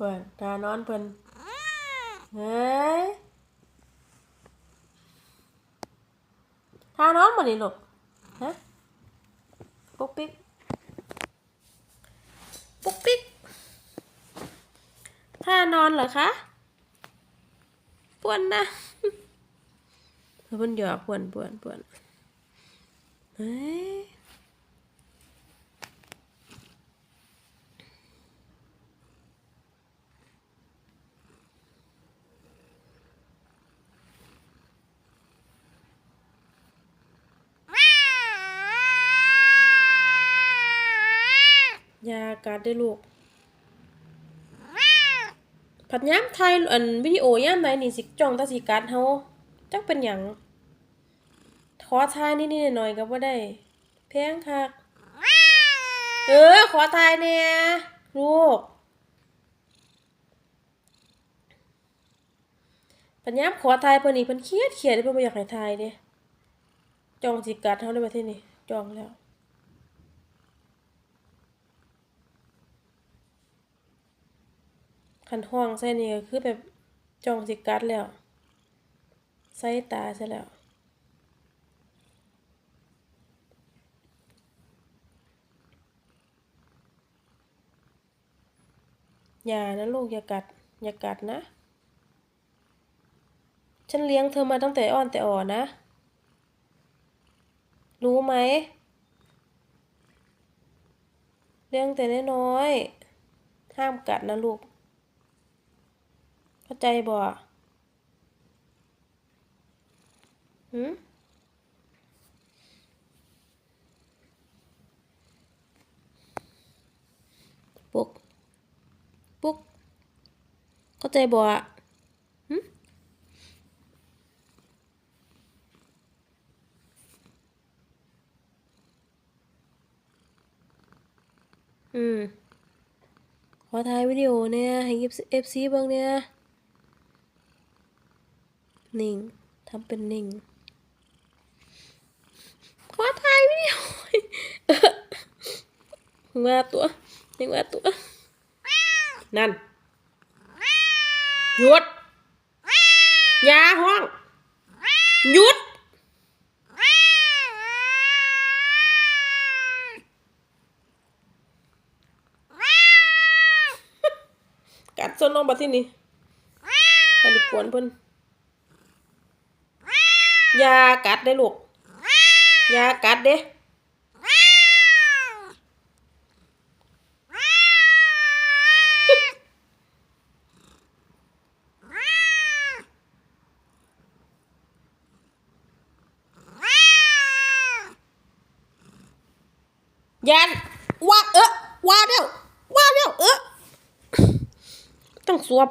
เพิ่นตานอนเพิ่นเฮ้ยทานอนบ่นี่ลูกฮะปุ๊กปิ๊กปุ๊กปิ๊กท่านอนเหรอคะปวนนะเพิ่อนหยอกปวนปวนปวนเฮ้ย อ ยากัดได้ลูกผัดย้ำไทยอันวิดีโอย่ำใดนี่สิจ้องตาสิกัดเฮาจักเป็นหยังขอทายนิดๆหน่อยๆก็บ่ได้ แพงคักเออ ขอทายแหน่ยลูกผัดย้ำขอทายเพิ่นนี่เพิ่นเครียดเครียดเพิ่นบ่อยากให้ทายเด้จ้องสิกัดเฮาเลยว่าที่นี่จ้องแล้ว คันห้องใส่นี่ก็คือแบบจ้องสิกัดแล้ว ใส่ตาซะแล้วอย่านะลูกอย่ากัด อย่ากัดนะ ฉันเลี้ยงเธอมาตั้งแต่อ้อนแต่อ่อนนะ รู้ไหม เลี้ยงแต่น้อยๆห้ามกัดนะลูก เข้าใจบ่หืมปุ๊ก ปุ๊ก เข้าใจบ่หืมอืม ขอถ่ายวิดีโอเนี่ยให้เอฟซีเบิ่งเนี่ย นิ่งทำเป็นนิ่งขอถ่ายวิดีโอว่าตัวยังว่าตัว นั่นหยุดอยาห้องหยุดกัดซนลงมาที่นี่อันนี้กวนเพิ่น ยากัดได้ลูกอยากัดเด้ยานว่าเออว่าเดียวว่าเดียวเออต้องสวบ